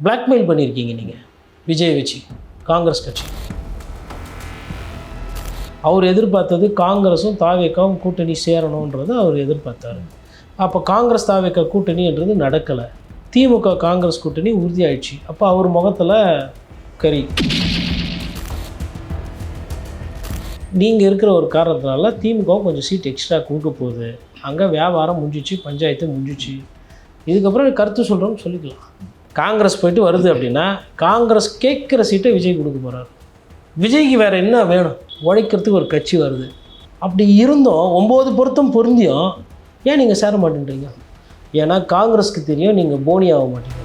Blackmail பண்ணியிருக்கீங்க நீங்கள் விஜய் வச்சு காங்கிரஸ் கட்சி. அவர் எதிர்பார்த்தது காங்கிரஸும் தாவேக்காவும் கூட்டணி சேரணுன்றது அவர் எதிர்பார்த்தாரு. அப்போ காங்கிரஸ் தாவேக்கா கூட்டணின்றது நடக்கலை. திமுக காங்கிரஸ் கூட்டணி உறுதியாயிடுச்சு. அப்போ அவர் முகத்தில் கறி. நீங்கள் இருக்கிற ஒரு காரணத்தினால திமுகவும் கொஞ்சம் சீட் எக்ஸ்ட்ரா கொடுக்க போகுது. அங்கே வியாபாரம் முடிஞ்சிச்சு பஞ்சாயத்து முடிஞ்சிச்சு. இதுக்கப்புறம் கருத்து சொல்கிறோம்னு சொல்லிக்கலாம். காங்கிரஸ் போயிட்டு வருது அப்படின்னா காங்கிரஸ் கேட்குற சீட்டை விஜய் கொடுக்க போகிறார் விஜய்க்கு வேறு என்ன வேணும்? உழைக்கிறதுக்கு ஒரு கட்சி வருது. அப்படி இருந்தும் ஒம்பது பொருத்தம் பொருந்தியும் ஏன் நீங்கள் சேர மாட்டேன்றீங்க? ஏன்னா காங்கிரஸ்க்கு தெரியும் நீங்கள் போனி ஆக மாட்டீங்க.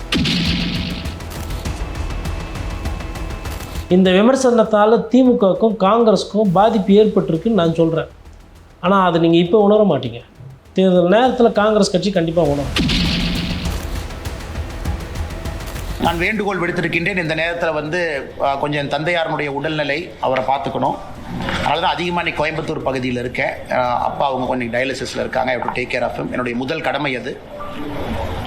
இந்த விமர்சனத்தால் திமுகவுக்கும் காங்கிரஸுக்கும் பாதிப்பு ஏற்பட்டிருக்குன்னு நான் சொல்கிறேன் ஆனால் அதை நீங்கள் இப்போ உணர மாட்டீங்க. தேர்தல் நேரத்தில் காங்கிரஸ் கட்சி கண்டிப்பாக உணரும். நான் வேண்டுகோள் விடுத்திருக்கின்றேன். இந்த நேரத்தில் வந்து கொஞ்சம் என் தந்தையாரனுடைய உடல்நிலை அவரை பார்த்துக்கணும். அதனால தான் அதிகமாக நீ கோயம்புத்தூர் பகுதியில் இருக்கேன். அப்பா அவங்க கொஞ்சம் டயாலிசிஸில் இருக்காங்க. I do take care of என்னுடைய முதல் கடமை அது.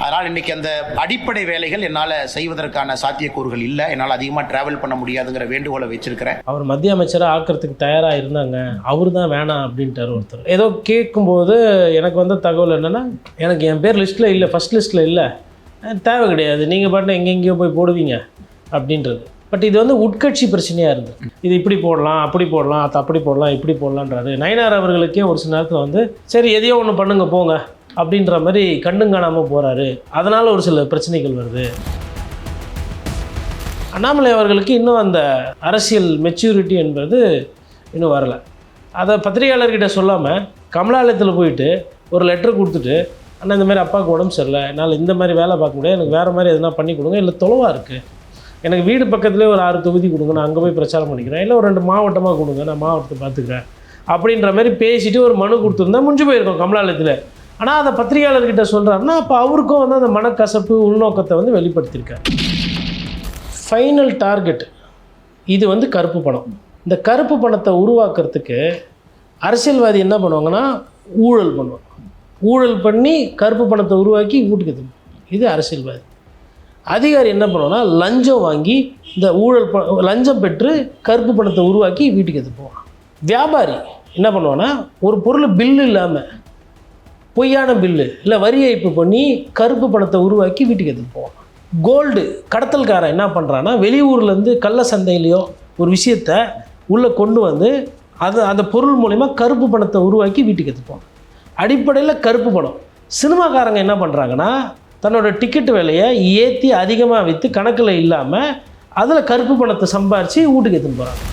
அதனால் இன்னைக்கு அந்த அடிப்படை வேலைகள் என்னால் செய்வதற்கான சாத்தியக்கூறுகள் இல்லை. என்னால் அதிகமாக ட்ராவல் பண்ண முடியாதுங்கிற வேண்டுகோளை வச்சிருக்கிறேன். அவர் மத்திய அமைச்சராக ஆக்கிறதுக்கு தயாராக இருந்தாங்க. அவர் தான் வேணாம் அப்படின்ட்டார் ஒருத்தர். ஏதோ கேட்கும்போது எனக்கு வந்த தகவல் என்னென்னா எனக்கு என் பேர் லிஸ்ட்டில் இல்லை ஃபஸ்ட் லிஸ்ட்டில் இல்லை. தேவை கிடையாது. நீங்கள் பாட்டு எங்கெங்கேயோ போய் போடுவீங்க அப்படின்றது. பட் இது வந்து உட்கட்சி பிரச்சனையாக இருந்தது. இது இப்படி போடலாம் அப்படி போடலாம் அது அப்படி போடலாம் இப்படி போடலான்றாரு. நயனார் அவர்களுக்கே ஒரு சில நேரத்தில் வந்து சரி எதையோ ஒன்று பண்ணுங்க போங்க அப்படின்ற மாதிரி கண்ணும் காணாமல் போகிறாரு அதனால் ஒரு சில பிரச்சனைகள் வருது. அண்ணாமலை அவர்களுக்கு இன்னும் அந்த அரசியல் மெச்சூரிட்டி என்பது இன்னும் வரலை. அதை பத்திரிகையாளர்கிட்ட சொல்லாமல் கமலாலயத்தில் போயிட்டு ஒரு லெட்டர் கொடுத்துட்டு அண்ணா இந்த மாதிரி அப்பாவுக்கு உடம்பு சரியில்லை. என்னால் இந்த மாதிரி வேலை பார்க்க முடியாது. எனக்கு வேறு மாதிரி எதுனா பண்ணி கொடுங்க. இல்லை தொலைவாக இருக்குது எனக்கு வீடு பக்கத்துலேயே ஒரு ஆறு தொகுதி கொடுங்க. நான் அங்கே போய் பிரச்சாரம் பண்ணிக்கிறேன். இல்லை ஒரு ரெண்டு மாவட்டமாக கொடுங்க. நான் மாவட்டத்தை பார்த்துக்கிறேன். அப்படின்ற மாதிரி பேசிட்டு ஒரு மனு கொடுத்துருந்தா முடிஞ்சு போயிருக்கோம் கமலாலயத்தில். ஆனால் அதை பத்திரிகையாளர்கிட்ட சொல்கிறாருன்னா அப்போ அவருக்கும் வந்து அந்த மனக்கசப்பு உள்நோக்கத்தை வந்து வெளிப்படுத்தியிருக்காரு. ஃபைனல் டார்கெட் இது வந்து கருப்பு பணம். இந்த கருப்பு பணத்தை உருவாக்குறதுக்கு அரசியல்வாதி என்ன பண்ணுவாங்கன்னா ஊழல் பண்ணுவாங்க. ஊழல் பண்ணி கருப்பு பணத்தை உருவாக்கி வீட்டுக்கு எடுத்துட்டு இது அரசியல்வாதி. அதிகாரி என்ன பண்ணுவாங்கன்னா லஞ்சம் வாங்கி இந்த ஊழல் ப லஞ்சம் பெற்று கருப்பு பணத்தை உருவாக்கி வீட்டுக்கு எடுத்துப்போம் போவான் வியாபாரி என்ன பண்ணுவான்னா ஒரு பொருள் பில்லு இல்லாமல் பொய்யான பில்லு இல்லை வரி ஏய்ப்பு பண்ணி கருப்பு பணத்தை உருவாக்கி வீட்டுக்கு எடுத்துட்டு போவான் கோல்டு கடத்தல்காரன் என்ன பண்ணுறான்னா வெளியூர்லேருந்து கள்ள சந்தையிலையோ ஒரு விஷயத்த உள்ளே கொண்டு வந்து அது அந்த பொருள் மூலிமா கருப்பு பணத்தை உருவாக்கி வீட்டுக்கு எடுத்துப்போம் அடிப்படையில் கருப்பு பணம் சினிமாக்காரங்க என்ன பண்ணுறாங்கன்னா தன்னோட டிக்கெட் விலையை ஏற்றி அதிகமாக விற்று கணக்கில் இல்லாமல் அதில் கருப்பு பணத்தை சம்பாரித்து வீட்டுக்கு எடுத்துன்னு போகிறாங்க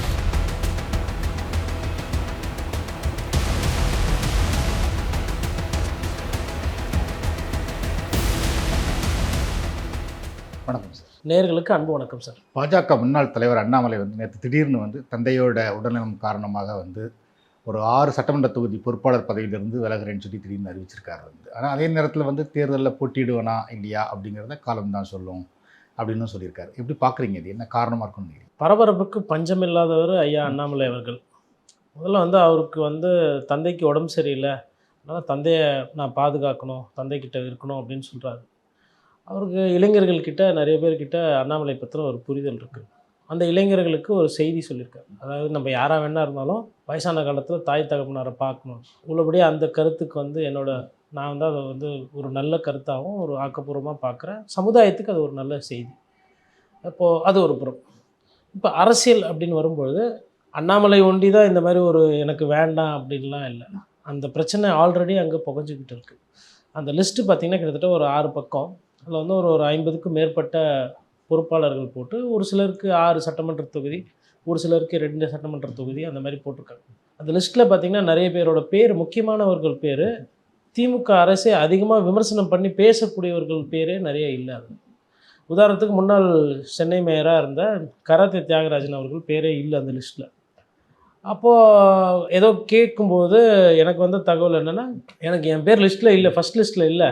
வணக்கம் சார். நேர்களுக்கு அன்பு வணக்கம் சார். பாஜக முன்னாள் தலைவர் அண்ணாமலை வந்து நேற்று திடீர்னு வந்து தந்தையோட உடல்நலம் காரணமாக வந்து ஒரு ஆறு சட்டமன்ற தொகுதி பொறுப்பாளர் பதவியிலிருந்து விலகிறேன்னு சொல்லி திடீர்னு அறிவிச்சிருக்காரு வந்து. ஆனால் அதே நேரத்தில் வந்து தேர்தலில் போட்டியிடுவனா இல்லையா அப்படிங்கிறத காலம் தான் சொல்லும் அப்படின்னு சொல்லியிருக்காரு. எப்படி பார்க்குறீங்க இது? என்ன காரணமாக இருக்கும்னு பரபரப்புக்கு பரபரப்புக்கு பஞ்சமில்லாதவர் ஐயா அண்ணாமலை அவர்கள். முதல்ல வந்து அவருக்கு வந்து தந்தைக்கு உடம்பு சரியில்லை. அதனால் தந்தையை நான் பாதுகாக்கணும் தந்தைக்கிட்ட இருக்கணும் அப்படின்னு சொல்கிறாரு அவருக்கு இளைஞர்கள்கிட்ட நிறைய பேர்கிட்ட அண்ணாமலை பற்றின ஒரு புரிதல் இருக்குது அந்த இளைஞர்களுக்கு ஒரு செய்தி சொல்லியிருக்காரு. அதாவது நம்ம யாராக வேணா இருந்தாலும் வயசான காலத்தில் தாய் தகப்பனாரை பார்க்கணும். உள்ளபடியே அந்த கருத்துக்கு வந்து என்னோட நான் வந்து அதை வந்து ஒரு நல்ல கருத்தாகவும் ஒரு ஆக்கப்பூர்வமாக பார்க்குறேன். சமுதாயத்துக்கு அது ஒரு நல்ல செய்தி. அப்போது அது ஒரு புறம். இப்போ அரசியல் அப்படின்னு வரும்பொழுது அண்ணாமலை ஒண்டி தான் இந்த மாதிரி ஒரு எனக்கு வேண்டாம் அப்படின்லாம் இல்லை. அந்த பிரச்சனை ஆல்ரெடி அங்கே புகஞ்சிக்கிட்டு இருக்குது அந்த லிஸ்ட்டு பார்த்திங்கன்னா கிட்டத்தட்ட ஒரு ஆறு பக்கம். அதில் வந்து ஒரு ஒரு ஐம்பதுக்கும் மேற்பட்ட பொறுப்பாளர்கள் போட்டு ஒரு சிலருக்கு ஆறு சட்டமன்ற தொகுதி ஒரு சிலருக்கு ரெண்டு சட்டமன்ற தொகுதி அந்த மாதிரி போட்டிருக்காங்க. அந்த லிஸ்ட்டில் பார்த்திங்கன்னா நிறைய பேரோட பேர் முக்கியமானவர்கள் பேர் திமுக அரசே அதிகமாக விமர்சனம் பண்ணி பேசக்கூடியவர்கள் பேரே நிறைய இல்லை அது. உதாரணத்துக்கு முன்னாள் சென்னை மேயராக இருந்த கராத்தே தியாகராஜன் அவர்கள் பேரே இல்லை அந்த லிஸ்ட்டில் அப்போது ஏதோ கேட்கும்போது எனக்கு வந்த தகவல் என்னென்னா எனக்கு என் பேர் லிஸ்ட்டில் இல்லை ஃபஸ்ட் லிஸ்ட்டில் இல்லை.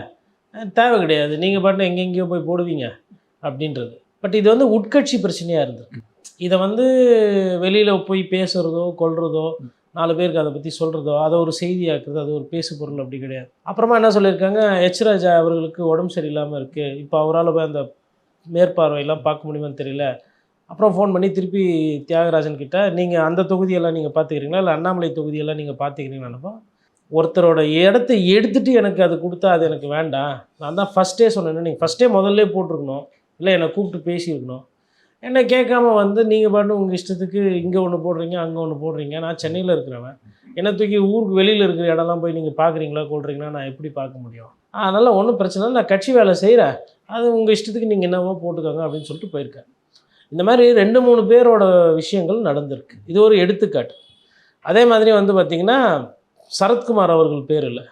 தேவை கிடையாது. நீங்கள் பாட்டு எங்கெங்கேயோ போய் போடுவீங்க. அப்படின்றது. பட் இது வந்து உட்கட்சி பிரச்சனையாக இருந்திருக்கு இதை வந்து வெளியில் போய் பேசுகிறதோ கொள்றதோ நாலு பேருக்கு அதை பற்றி சொல்கிறதோ அதை ஒரு செய்தியாக்குறது அது ஒரு பேசு பொருள் அப்படி கிடையாது. அப்புறமா என்ன சொல்லியிருக்காங்க? எச் ராஜா அவர்களுக்கு உடம்பு சரியில்லாமல் இருக்குது இப்போ அவரால் போய் அந்த மேற்பார்வையெல்லாம் பார்க்க முடியுமான்னு தெரியல. அப்புறம் ஃபோன் பண்ணி திருப்பி தியாகராஜன் கிட்ட நீங்கள் அந்த தொகுதியெல்லாம் நீங்கள் பார்த்துக்கிறீங்களா? இல்லை அண்ணாமலை தொகுதியெல்லாம் நீங்கள் பார்த்துக்கிறீங்களானப்போ ஒருத்தரோட இடத்த எடுத்துட்டு எனக்கு அது கொடுத்தா அது எனக்கு வேண்டாம். நான் தான் ஃபஸ்ட்டே சொன்னேன் நீங்கள் ஃபஸ்ட்டே முதல்ல போட்டிருக்கணும். இல்லை என்னை கூப்பிட்டு பேசியிருக்கணும். என்னை கேட்காம வந்து நீங்கள் பாட்டு உங்கள் இஷ்டத்துக்கு இங்கே ஒன்று போடுறீங்க அங்கே ஒன்று போடுறீங்க. நான் சென்னையில் இருக்கிறவன். என்னை தூக்கி ஊருக்கு வெளியில் இருக்கிற இடம்லாம் போய் நீங்கள் பார்க்குறீங்களா கொள்றீங்களா நான் எப்படி பார்க்க முடியும்? அதனால் ஒன்றும் பிரச்சனை இல்லை. நான் கட்சி வேலை செய்கிறேன் அது உங்கள் இஷ்டத்துக்கு நீங்கள் என்னவோ போட்டுக்கோங்க அப்படின்னு சொல்லிட்டு போயிருக்கேன். இந்த மாதிரி ரெண்டு மூணு பேரோட விஷயங்கள் நடந்திருக்கு. இது ஒரு எடுத்துக்காட்டு. அதே மாதிரி வந்து பார்த்திங்கன்னா சரத்குமார் அவர்கள் பேர் இல்லை.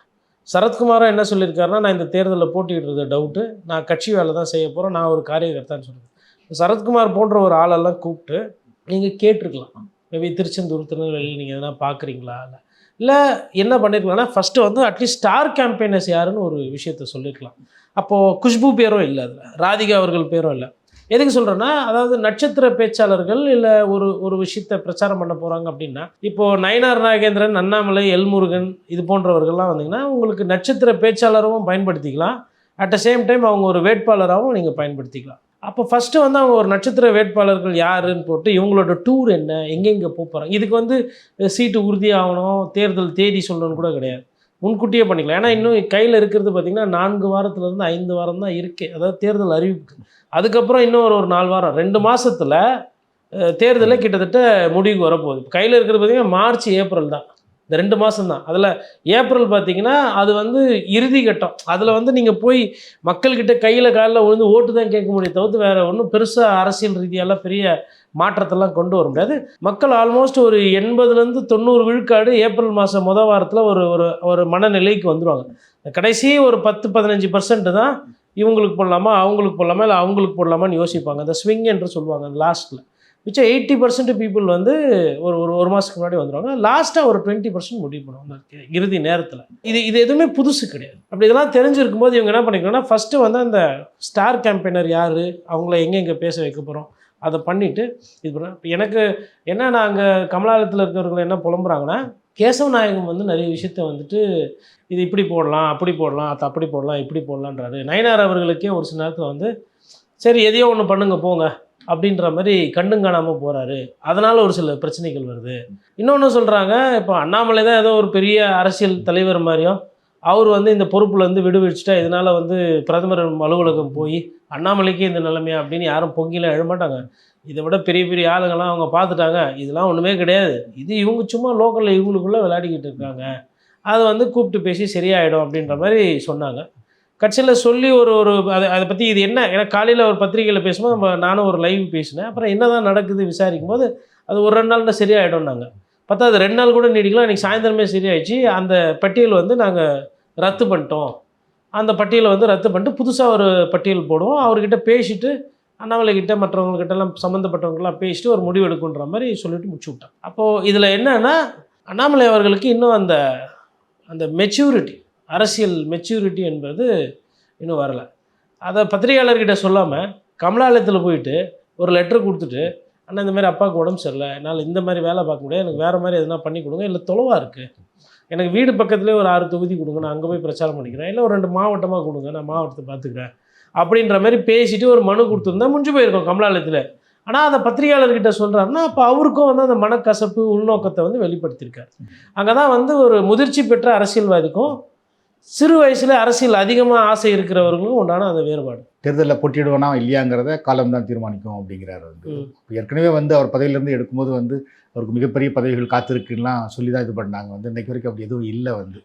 சரத்குமாரும் என்ன சொல்லியிருக்காருன்னா நான் இந்த தேர்தலில் போட்டிக்கிட்டு டவுட்டு நான் கட்சி வேலை தான் செய்ய போகிறேன் நான் ஒரு காரியகர்த்தான்னு சொல்லுவேன் சரத்குமார் போன்ற ஒரு ஆளெல்லாம் கூப்பிட்டு நீங்கள் கேட்டிருக்கலாம். மேபி திருச்செந்தூர் திருநெல்வேலியில் நீங்கள் எதனா பார்க்குறீங்களா இல்லை இல்லை என்ன பண்ணியிருக்கலாம்னா ஃபஸ்ட்டு வந்து அட்லீஸ்ட் ஸ்டார் கேம்பெயினர்ஸ் யாருன்னு ஒரு விஷயத்த சொல்லியிருக்கலாம் அப்போது குஷ்பு பேரும் இல்லை அதில் ராதிகா அவர்கள் பேரும் இல்லை. எதுக்கு சொல்கிறேன்னா அதாவது நட்சத்திர பேச்சாளர்கள் இல்லை ஒரு ஒரு விஷயத்தை பிரச்சாரம் பண்ண போகிறாங்க அப்படின்னா இப்போது நயனார் நாகேந்திரன் அண்ணாமலை எல்முருகன் இது போன்றவர்கள்லாம் வந்தீங்கன்னா உங்களுக்கு நட்சத்திர பேச்சாளரும் பயன்படுத்திக்கலாம். அட் த சேம் டைம் அவங்க ஒரு வேட்பாளராகவும் நீங்கள் பயன்படுத்திக்கலாம். அப்போ ஃபஸ்ட்டு வந்து அவங்க ஒரு நட்சத்திர வேட்பாளர்கள் யாருன்னு போட்டு இவங்களோட டூர் என்ன எங்கெங்கே போக போகிறாங்க இதுக்கு வந்து சீட்டு உறுதியாகணும் தேர்தல் தேதி சொல்லணும்னு கூட கிடையாது. முன்கூட்டியே பண்ணிக்கலாம். ஏன்னா இன்னும் கையில் இருக்கிறது பார்த்திங்கன்னா நான்கு வாரத்துலேருந்து ஐந்து வாரம் தான் இருக்கு. அதாவது தேர்தல் அறிவிப்பு அதுக்கப்புறம் இன்னும் ஒரு ஒரு நாலு வாரம். ரெண்டு மாதத்தில் தேர்தலில் கிட்டத்தட்ட முடிவுக்கு வரப்போகுது. கையில் இருக்கிறது பார்த்திங்கன்னா மார்ச் ஏப்ரல் தான். இந்த ரெண்டு மாதம் தான். அதில் ஏப்ரல் பார்த்தீங்கன்னா அது வந்து இறுதி கட்டம். அதில் வந்து நீங்கள் போய் மக்கள்கிட்ட கையில் காலில் விழுந்து ஓட்டு தான் கேட்க முடியும் தவிர்த்து வேறு ஒன்றும் பெருசாக அரசியல் ரீதியெல்லாம் பெரிய மாற்றத்தெல்லாம் கொண்டு வர முடியாது. மக்கள் ஆல்மோஸ்ட் ஒரு எண்பதுலேருந்து தொண்ணூறு விழுக்காடு ஏப்ரல் மாதம் முத வாரத்தில் ஒரு ஒரு ஒரு மனநிலைக்கு வந்துடுவாங்க கடைசி ஒரு பத்து பதினஞ்சு பர்சன்ட் தான் இவங்களுக்கு போடலாமா அவங்களுக்கு போடலாமா இல்லை அவங்களுக்கு போடலாமான்னு யோசிப்பாங்க. அந்த ஸ்விங் என்று சொல்லுவாங்க லாஸ்ட்டில் மிச்சம் எயிட்டி பர்சன்ட் பீப்புள் வந்து ஒரு ஒரு ஒரு மாதத்துக்கு முன்னாடி வந்துடுவாங்க லாஸ்ட்டாக ஒரு டுவெண்ட்டி பர்சன்ட் முடிவு பண்ணுவாங்க. இறுதி நேரத்தில். இது இது எதுவுமே புதுசு கிடையாது. அப்படி இதெல்லாம் தெரிஞ்சிருக்கும் போது இவங்க என்ன பண்ணிக்கணும்னா ஃபஸ்ட்டு வந்து அந்த ஸ்டார் கேம்பெயினர் யார் அவங்கள எங்கெங்கே பேச வைக்க போகிறோம் அதை பண்ணிவிட்டு இது பண்ண எனக்கு என்ன நான் அங்கே கமலாலயத்தில் இருக்கிறவங்க என்ன புலம்புறாங்கன்னா கேசவ நாயகம் வந்து நிறைய விஷயத்த வந்துட்டு இது இப்படி போடலாம் அப்படி போடலாம் அது அப்படி போடலாம் இப்படி போடலான்றாரு. நயனார் அவர்களுக்கே ஒரு சில நேரத்தில் வந்து சரி எதையோ ஒன்று பண்ணுங்க போங்க அப்படின்ற மாதிரி கண்ணும் காணாமல் போகிறாரு அதனால் ஒரு சில பிரச்சனைகள் வருது. இன்னொன்று சொல்கிறாங்க இப்போ அண்ணாமலை தான் ஏதோ ஒரு பெரிய அரசியல் தலைவர் மாதிரியும் அவர் வந்து இந்த பொறுப்புலேருந்து விடுவிச்சுட்டா இதனால் வந்து பிரதமர் அலுவலகம் போய் அண்ணாமலைக்கே இந்த நிலைமையா? அப்படின்னு யாரும் பொங்கிலாம் எழமாட்டாங்க இதை விட பெரிய பெரிய ஆளுங்கள்லாம் அவங்க பார்த்துட்டாங்க. இதெல்லாம் ஒன்றுமே கிடையாது. இது இவங்க சும்மா லோக்கலில் இவங்களுக்குள்ளே விளையாடிக்கிட்டு இருக்காங்க. அதை வந்து கூப்பிட்டு பேசி சரியாயிடும் அப்படின்ற மாதிரி சொன்னாங்க. கட்சியில் சொல்லி ஒரு ஒரு அதை அதை பற்றி இது என்ன? ஏன்னா காலையில் ஒரு பத்திரிகையில் பேசும்போது நம்ம நானும் ஒரு லைவ் பேசினேன். அப்புறம் என்ன தான் நடக்குது விசாரிக்கும் போது அது ஒரு ரெண்டு நாளில் சரியாயிடும்னாங்க. பார்த்தா அது ரெண்டு நாள் கூட நீடிக்கலாம் இன்றைக்கி சாயந்தரமே சரியாயிடுச்சு. அந்த பட்டியல் வந்து நாங்கள் ரத்து பண்ணிட்டோம். அந்த பட்டியலை வந்து ரத்து பண்ணிட்டு புதுசாக ஒரு பட்டியல் போடுவோம். அவர்கிட்ட பேசிட்டு அண்ணாமலை மற்றவங்கக்கிட்டலாம் மற்றவங்ககிட்ட சம்மந்தப்பட்டவங்களாம் பேசிட்டு ஒரு முடிவு எடுக்குன்ற மாதிரி சொல்லிட்டு முடிச்சு விட்டான். அப்போது இதில் என்னன்னா அண்ணாமலை அவர்களுக்கு இன்னும் அந்த அந்த மெச்சூரிட்டி அரசியல் மெச்சூரிட்டி என்பது இன்னும் வரலை. அதை பத்திரிகையாளர்கிட்ட சொல்லாமல் கமலாலயத்தில் போயிட்டு ஒரு லெட்டர் கொடுத்துட்டு அண்ணா இந்த மாதிரி அப்பாவுக்கு உடம்பு சரியில்லை. என்னால் இந்த மாதிரி வேலை பார்க்க முடியாது. எனக்கு வேறு மாதிரி எதுனா பண்ணி கொடுங்க. இல்லை தொலைவாக இருக்குது எனக்கு வீடு பக்கத்துலேயே ஒரு ஆறு தொகுதி கொடுங்க நான் அங்கே போய் பிரச்சாரம் பண்ணிக்கிறேன். இல்லை ஒரு ரெண்டு மாவட்டமாக கொடுங்க நான் மாவட்டத்தை பார்த்துக்கிறேன். அப்படின்ற மாதிரி பேசிட்டு ஒரு மனு கொடுத்துருந்தா முடிஞ்சு போயிருக்கோம் கமலாலயத்தில். ஆனால் அதை பத்திரிகையாளர்கிட்ட சொல்கிறாருன்னா அப்போ அவருக்கும் வந்து அந்த மனக்கசப்பு உள்நோக்கத்தை வந்து வெளிப்படுத்தியிருக்காரு. அங்கே தான் வந்து ஒரு முதிர்ச்சி பெற்ற அரசியல்வாதிக்கும் சிறு வயசில் அரசியல் அதிகமாக ஆசை இருக்கிறவர்களுக்கும் உண்டான அந்த வேறுபாடு. தேர்தலில் போட்டியிடுவானா இல்லையாங்கிறத காலம் தான் தீர்மானிக்கும் அப்படிங்கிறாரு வந்து ஏற்கனவே வந்து அவர் பதவியிலேருந்து எடுக்கும்போது வந்து அவருக்கு மிகப்பெரிய பதவிகள் காத்திருக்குலாம் சொல்லி தான் இது பண்ணாங்க. வந்து இன்றைக்கு வரைக்கும் அப்படி எதுவும் இல்லை வந்து.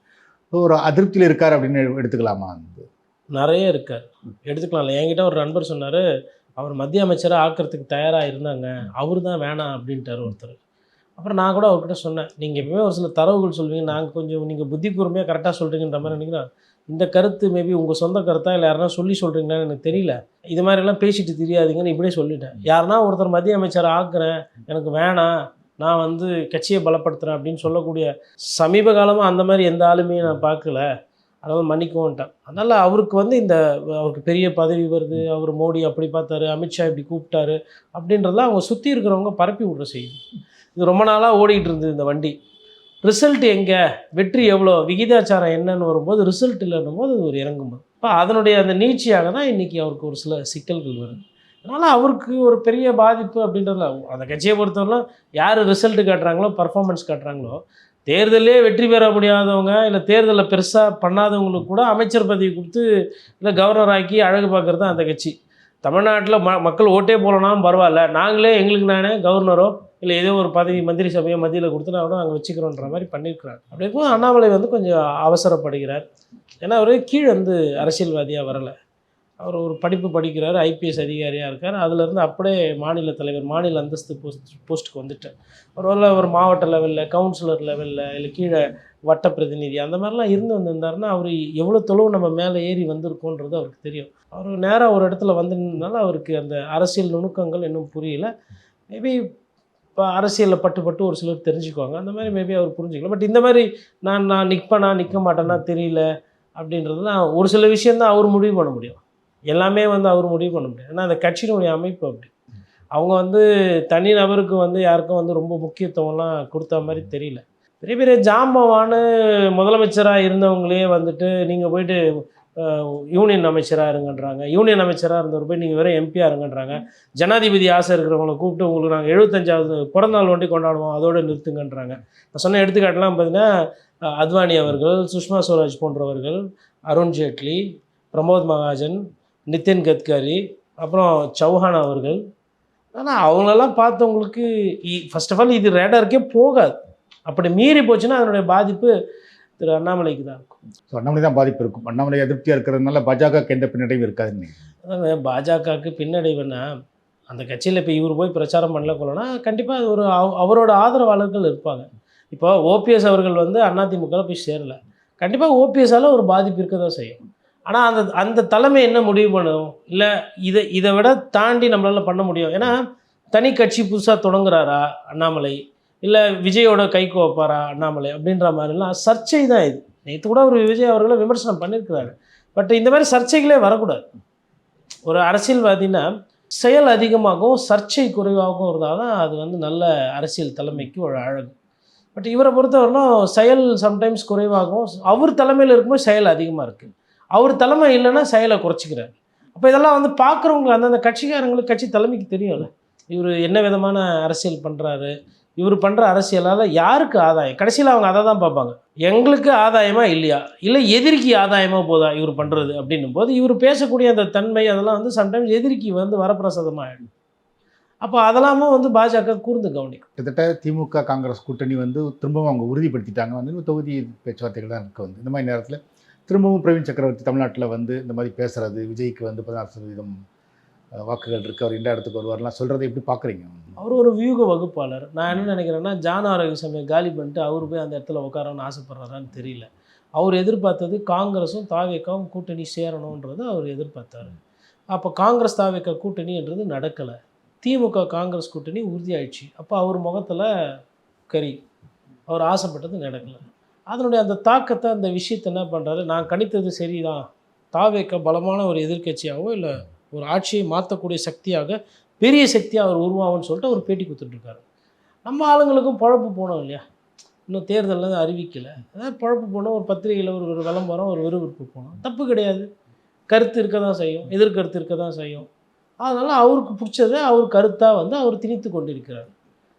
ஒரு அதிருப்தியில் இருக்கார் அப்படின்னு எடுத்துக்கலாமா வந்து? நிறைய இருக்கார். எடுத்துக்கலாம்ல என்கிட்ட ஒரு நண்பர் சொன்னார் அவர் மத்திய அமைச்சராக ஆக்கிறதுக்கு தயாராக இருந்தாங்க. அவர் தான் வேணாம் அப்படின்ட்டார் ஒருத்தர். அப்புறம் நான் கூட அவர்கிட்ட சொன்னேன் நீங்கள் எப்பவுமே ஒரு சில தரவுகள் சொல்வீங்க நாங்கள் கொஞ்சம் நீங்கள் புத்தி கூர்மையாக கரெக்டாக சொல்கிறீங்கன்ற மாதிரி நினைக்கிறேன். இந்த கருத்து மேபி உங்கள் சொந்த கருத்தா இல்லை யாருனா சொல்லி சொல்கிறீங்களான்னு எனக்கு தெரியல. இது மாதிரிலாம் பேசிட்டு தெரியாதீங்கன்னு இப்படியே சொல்லிட்டேன். யாருன்னா ஒருத்தர் மத்திய அமைச்சர் ஆக்குறேன் எனக்கு வேணாம். நான் வந்து கட்சியை பலப்படுத்துகிறேன் அப்படின்னு சொல்லக்கூடிய சமீப காலமாக அந்த மாதிரி எந்த ஆளுமையும் நான் பார்க்கல. அதாவது மன்னிக்கோன்ட்டேன் அதனால் அவருக்கு வந்து இந்த அவருக்கு பெரிய பதவி வருது. அவர் மோடி அப்படி பார்த்தாரு. அமித்ஷா இப்படி கூப்பிட்டாரு அப்படின்றதெல்லாம் அவங்க சுற்றி இருக்கிறவங்க பரப்பி விடுற செய்தி. இது ரொம்ப நாளாக ஓடிக்கிட்டு இருந்தது இந்த வண்டி. ரிசல்ட் எங்கே? வெற்றி எவ்வளோ? விகிதாச்சாரம் என்னன்னு வரும்போது ரிசல்ட் இல்லைன்னும் போது அது ஒரு இறங்கும்போது. இப்போ அதனுடைய அந்த நீட்சியாக தான் இன்றைக்கி அவருக்கு ஒரு சில சிக்கல்கள் வருது. அதனால் அவருக்கு ஒரு பெரிய பாதிப்பு அப்படின்றதுல அந்த கட்சியை பொறுத்தவரைலாம் யார் ரிசல்ட் காட்டுறாங்களோ பர்ஃபார்மன்ஸ் காட்டுறாங்களோ தேர்தலே வெற்றி பெற முடியாதவங்க இல்லை தேர்தலில் பெருசாக பண்ணாதவங்களுக்கு கூட அமைச்சர் பதவி கொடுத்து இல்லை கவர்னர் ஆக்கி அழகு பார்க்குறது தான் அந்த கட்சி. தமிழ்நாட்டில் ம மக்கள் ஓட்டே போகலனாலும் பரவாயில்ல. நாங்களே எங்களுக்கு நானே கவர்னரோ இல்லை ஏதோ ஒரு பதவி மந்திரி சபையோ மத்தியில் கொடுத்துனா கூட நாங்கள் வச்சுக்கிறோன்ற மாதிரி பண்ணியிருக்கிறார் அப்படி இருக்கும்போது அண்ணாமலை வந்து கொஞ்சம் அவசரப்படுகிறார். ஏன்னா அவர் கீழே வந்து அரசியல்வாதியாக வரலை. அவர் ஒரு படிப்பு படிக்கிறார் ஐபிஎஸ் அதிகாரியாக இருக்கார். அதுலேருந்து அப்படியே மாநில தலைவர் மாநில அந்தஸ்து போஸ்ட் போஸ்ட்டுக்கு வந்துட்டார். ஒருவேளை ஒரு மாவட்ட லெவலில் கவுன்சிலர் லெவலில் இல்லை கீழே வட்ட பிரதிநிதி அந்த மாதிரிலாம் இருந்து வந்திருந்தாருன்னா அவர் எவ்வளோ தொலைவு நம்ம மேலே ஏறி வந்திருக்கோன்றது அவருக்கு தெரியும். அவர் நேராக ஒரு இடத்துல வந்திருந்தனால அவருக்கு அந்த அரசியல் நுணுக்கங்கள் இன்னும் புரியல. மேபி இப்போ அரசியலில் பட்டு பட்டு ஒரு சிலர் தெரிஞ்சுக்குவாங்க. அந்த மாதிரி மேபி அவர் புரிஞ்சுக்கல. பட் இந்த மாதிரி நான் நான் நிற்பேனா நிற்க மாட்டேன்னா தெரியல அப்படின்றதுலாம் ஒரு சில விஷயந்தான் அவர் முடிவு பண்ண முடியும். எல்லாமே வந்து அவர் முடிவு பண்ண முடியாது. ஏன்னா அந்த கட்சியினுடைய அமைப்பு அப்படி. அவங்க வந்து தனி நபருக்கு வந்து யாருக்கும் வந்து ரொம்ப முக்கியத்துவம்லாம் கொடுத்த மாதிரி தெரியல. பெரிய பெரிய ஜாம்பவான முதலமைச்சராக இருந்தவங்களே வந்துட்டு நீங்கள் போயிட்டு யூனியன் அமைச்சராக இருங்கன்றாங்க. யூனியன் அமைச்சராக இருந்தவர் போய் நீங்கள் வெறும் எம்பியாக இருங்கன்றாங்க. ஜனாதிபதி ஆசை இருக்கிறவங்கள கூப்பிட்டு உங்களுக்கு நாங்கள் எழுபத்தஞ்சாவது பிறந்தநாள் வண்டி கொண்டாடுவோம். அதோடு நிறுத்துங்கன்றாங்க. நான் சொன்ன எடுத்துக்காட்டுலாம் பார்த்தீங்கன்னா அத்வானி அவர்கள் சுஷ்மா ஸ்வராஜ் போன்றவர்கள் அருண் ஜேட்லி பிரமோத் மகாஜன் நிதின் கட்கரி அப்புறம் சௌஹான் அவர்கள். ஆனால் அவங்களெல்லாம் பார்த்தவங்களுக்கு ஃபர்ஸ்ட் ஆஃப் ஆல் இது ரேடாருக்கே போகாது. அப்படி மீறி போச்சுன்னா அதனுடைய பாதிப்பு திரு அண்ணாமலைக்கு தான் இருக்கும். ஸோ அண்ணாமலை தான் பாதிப்பு இருக்கும். அண்ணாமலை அதிருப்தியாக இருக்கிறதுனால பாஜகவுக்கு எந்த பின்னடைவும் இருக்காதுன்னு அதாவது பாஜகவுக்கு பின்னடைவுன்னா அந்த கட்சியில் இப்போ இவர் போய் பிரச்சாரம் பண்ணல கொள்ளனா கண்டிப்பாக அது ஒரு அவ- அவரோட ஆதரவாளர்கள் இருப்பாங்க. இப்போ ஓபிஎஸ் அவர்கள் வந்து அதிமுகவில் போய் சேரல. கண்டிப்பாக ஓபிஎஸ்ஸால் ஒரு பாதிப்பு இருக்க தான் செய்யும். ஆனால் அந்த அந்த தலைமை என்ன முடிவு பண்ணும்? இல்லை இதை இதை விட தாண்டி நம்மளால் பண்ண முடியும். ஏன்னா தனி கட்சி புதுசாக தொடங்குறாரா அண்ணாமலை? இல்லை விஜயோட கைக்கு வைப்பாரா அண்ணாமலை? அப்படின்ற மாதிரிலாம் சர்ச்சை தான் இது. நேற்று கூட ஒரு விஜய் அவர்களை விமர்சனம் பண்ணியிருக்கிறாரு. பட் இந்த மாதிரி சர்ச்சைகளே வரக்கூடாது. ஒரு அரசியல்வாதினா செயல் அதிகமாகவும் சர்ச்சை குறைவாகவும் இருந்தால் தான் அது வந்து நல்ல அரசியல் தலைமைக்கு ஒரு அழகு. பட் இவரை பொறுத்தவரைனா செயல் சம்டைம்ஸ் குறைவாகவும் அவர் தலைமையில் இருக்கும்போது செயல் அதிகமாக இருக்குது அவர் தலைமை இல்லைன்னா செயலை குறைச்சிக்கிறார். அப்போ இதெல்லாம் வந்து பார்க்குறவங்க அந்தந்த கட்சிக்காரங்களுக்கு கட்சி தலைமைக்கு தெரியும்ல. இவர் என்ன விதமான அரசியல் பண்ணுறாரு இவர் பண்ணுற அரசியலால் யாருக்கு ஆதாயம்? கடைசியில் அவங்க அதை தான் பார்ப்பாங்க. எங்களுக்கு ஆதாயமாக இல்லையா? இல்லை எதிரிக்கு ஆதாயமாக போதா இவர் பண்ணுறது அப்படின்னும் போது இவர் பேசக்கூடிய அந்த தன்மை அதெல்லாம் வந்து சம்டைம்ஸ் எதிரிக்கு வந்து வரப்பிரசாதமாக ஆகிடும் அப்போ அதெல்லாமும் வந்து பாஜக கூர்ந்து கவனிக்கும். கிட்டத்தட்ட திமுக காங்கிரஸ் கூட்டணி வந்து திரும்பவும் அவங்க உறுதிப்படுத்திட்டாங்க. வந்து தொகுதி பேச்சுவார்த்தைகள் தான் இருக்குது வந்து. இந்த மாதிரி நேரத்தில் திரும்பவும் பிரவீன் சக்கரவர்த்தி தமிழ்நாட்டில் வந்து இந்த மாதிரி பேசுகிறது விஜய்க்கு வந்து பதினாறு சதவீதம் வாக்குகள் இருக்கு. அவர் இந்த இடத்துக்கு வருவார்லாம் சொல்கிறத எப்படி பார்க்குறீங்க அவர் ஒரு வியூக வகுப்பாளர். நான் என்ன நினைக்கிறேன்னா ஜான ஆரோக்கியசாமியை காலி பண்ணிட்டு அவர் போய் அந்த இடத்துல உட்காரன்னு ஆசைப்படுறாரான்னு தெரியல. அவர் எதிர்பார்த்தது காங்கிரஸும் தாவேக்காவும் கூட்டணி சேரணுன்றது அவர் எதிர்பார்த்தாரு. அப்போ காங்கிரஸ் தாவேக்கா கூட்டணின்றது நடக்கலை. திமுக காங்கிரஸ் கூட்டணி உறுதியாயிடுச்சு. அப்போ அவர் முகத்தில் கறி அவர் ஆசைப்பட்டது நடக்கலை. அதனுடைய அந்த தாக்கத்தை அந்த விஷயத்தை என்ன பண்ணுறாரு நான் கணித்தது சரிதான். தாவேக்க பலமான ஒரு எதிர்க்கட்சியாகவோ இல்லை ஒரு ஆட்சியை மாற்றக்கூடிய சக்தியாக பெரிய சக்தியாக அவர் உருவாகும்னு சொல்லிட்டு அவர் பேட்டி கொடுத்துட்ருக்காரு நம்ம ஆளுங்களுக்கும் பழப்பு போனோம் இல்லையா? இன்னும் தேர்தலில் அறிவிக்கலை. அதாவது பழப்பு போனோம். ஒரு பத்திரிகையில் ஒரு ஒரு விளம்பரம் ஒரு விறுவிறுப்பு போனோம். தப்பு கிடையாது. கருத்து இருக்க தான் செய்யும். எதிர்கருத்து இருக்க தான் செய்யும். அதனால் அவருக்கு பிடிச்சதை அவர் கருத்தாக வந்து அவர் திணித்து கொண்டிருக்கிறார்.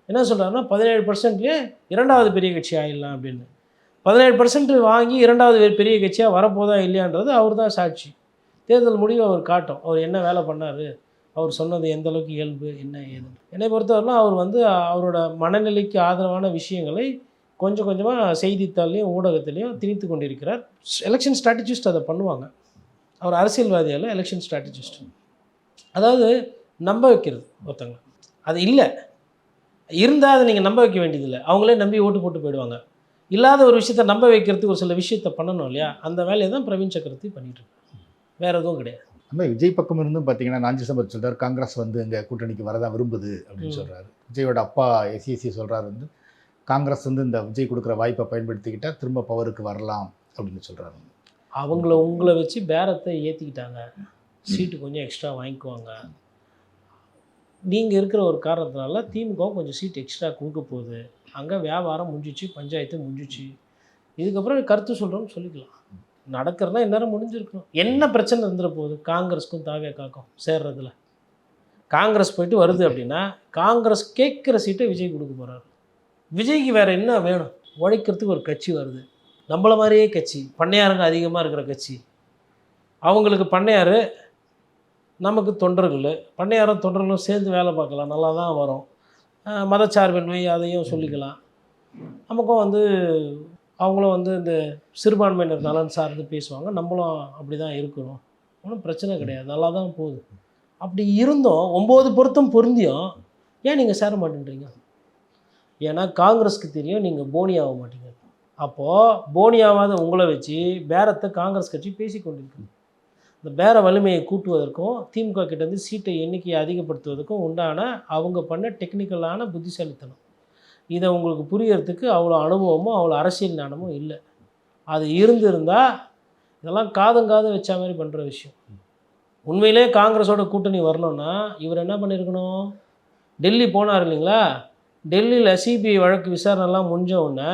என்ன சொல்கிறாருன்னா பதினேழு பர்சன்ட்லேயே இரண்டாவது பெரிய கட்சி ஆயிடலாம் அப்படின்னு. பதினேழு பர்சன்ட் வாங்கி இரண்டாவது பெரிய கட்சியாக வரப்போதா இல்லையான்றது அவர் தான் சாட்சி. தேர்தல் முடிவு அவர் காட்டும். அவர் என்ன வேலை பண்ணார்? அவர் சொன்னது எந்த அளவுக்கு இயல்பு? என்ன ஏது என்னை பொறுத்தவரைலாம் அவர் வந்து அவரோட மனநிலைக்கு ஆதரவான விஷயங்களை கொஞ்சம் கொஞ்சமாக செய்தித்தாள்லையும் ஊடகத்திலையும் திணித்து கொண்டிருக்கிறார். எலெக்ஷன் ஸ்ட்ராட்டஜிஸ்ட் அதை பண்ணுவாங்க. அவர் அரசியல்வாதியால் எலெக்ஷன் ஸ்ட்ராட்டஜிஸ்ட் அதாவது நம்ப வைக்கிறது ஒருத்தங்க அது இல்லை. இருந்தால் அதை நீங்கள் நம்ப வைக்க வேண்டியதில்லை. அவங்களே நம்பி ஓட்டு போட்டு போயிடுவாங்க. இல்லாத ஒரு விஷயத்தை நம்ப வைக்கிறதுக்கு ஒரு சில விஷயத்தை பண்ணணும் இல்லையா? அந்த வேலையை தான் பிரவீன் சக்கரவர்த்தி பண்ணிட்டு இருக்காரு. வேற எதுவும் கிடையாது. அந்த விஜய் பக்கம் இருந்தும் பார்த்தீங்கன்னா நாஞ்சி சம்பத் சொல்றாரு காங்கிரஸ் வந்து எங்கள் கூட்டணிக்கு வரதான் விரும்புது அப்படின்னு ம். சொல்றாரு. விஜயோட அப்பா எஸ்இசி சொல்றாரு வந்து காங்கிரஸ் வந்து இந்த விஜய் கொடுக்குற வாய்ப்பை பயன்படுத்திக்கிட்டா திரும்ப பவருக்கு வரலாம் அப்படின்னு சொல்றாரு. அவங்கள உங்களை வச்சு பேரத்தை ஏற்றிக்கிட்டாங்க சீட்டு கொஞ்சம் எக்ஸ்ட்ரா வாங்கிக்குவாங்க. நீங்கள் இருக்கிற ஒரு காரணத்தினால திமுக கொஞ்சம் சீட் எக்ஸ்ட்ரா கொடுக்க போகுது. அங்கே வியாபாரம் முடிஞ்சிச்சு பஞ்சாயத்து முடிஞ்சிச்சு. இதுக்கப்புறம் கருத்து சொல்கிறோம்னு சொல்லிக்கலாம். நடக்கிறதா இந்நேரம் முடிஞ்சிருக்கணும். என்ன பிரச்சனை இருந்துட போகுது? காங்கிரஸுக்கும் தாவேக்காக்கும் சேர்றதுல. காங்கிரஸ் போயிட்டு வருது அப்படின்னா காங்கிரஸ் கேட்குற சீட்டை விஜய் கொடுக்க போகிறாரு விஜய்க்கு வேறு என்ன வேணும்? உழைக்கிறதுக்கு ஒரு கட்சி வருது. நம்மள மாதிரியே கட்சி. பண்ணையாருங்க அதிகமாக இருக்கிற கட்சி. அவங்களுக்கு பண்ணையார் நமக்கு தொண்டர்கள். பண்ணையாரும் தொண்டர்களும் சேர்ந்து வேலை பார்க்கலாம். நல்லா தான் வரும். மதச்சார்பின்மை அதையும் சொல்லிக்கலாம். நமக்கும் வந்து அவங்களும் வந்து இந்த சிறுபான்மையினர் நலன் சார்ந்து பேசுவாங்க. நம்மளும் அப்படி தான் இருக்கணும் ஒன்றும் பிரச்சனை கிடையாது. நல்லா தான் போகுது. அப்படி இருந்தும். ஒம்பது பொருத்தம் பொருந்தியும். ஏன் நீங்கள் சேர மாட்டேன்றீங்க? ஏன்னா காங்கிரஸ்க்கு தெரியும் நீங்கள் போனி ஆக மாட்டீங்க. அப்போது போனி ஆகாத உங்களை வச்சு பேரத்தை காங்கிரஸ் கட்சி பேசி கொண்டிருக்கு இந்த பேர வலிமையை கூட்டுவதற்கும் திமுக கிட்டேருந்து சீட்டை எண்ணிக்கையை அதிகப்படுத்துவதற்கும் உண்டான அவங்க பண்ண டெக்னிக்கலான புத்திசாலித்தனம். இதை உங்களுக்கு புரியறதுக்கு அவ்வளோ அனுபவமும் அவ்வளோ அரசியல் ஞானமும் இல்லை. அது இருந்திருந்தால் இதெல்லாம் காதும் காதும் வச்ச மாதிரி பண்ணுற விஷயம். உண்மையிலே காங்கிரஸோட கூட்டணி வரணும்னா இவர் என்ன பண்ணியிருக்கணும் டெல்லி போனார் இல்லைங்களா? டெல்லியில் சிபிஐ வழக்கு விசாரணைலாம் முடிஞ்ச உடனே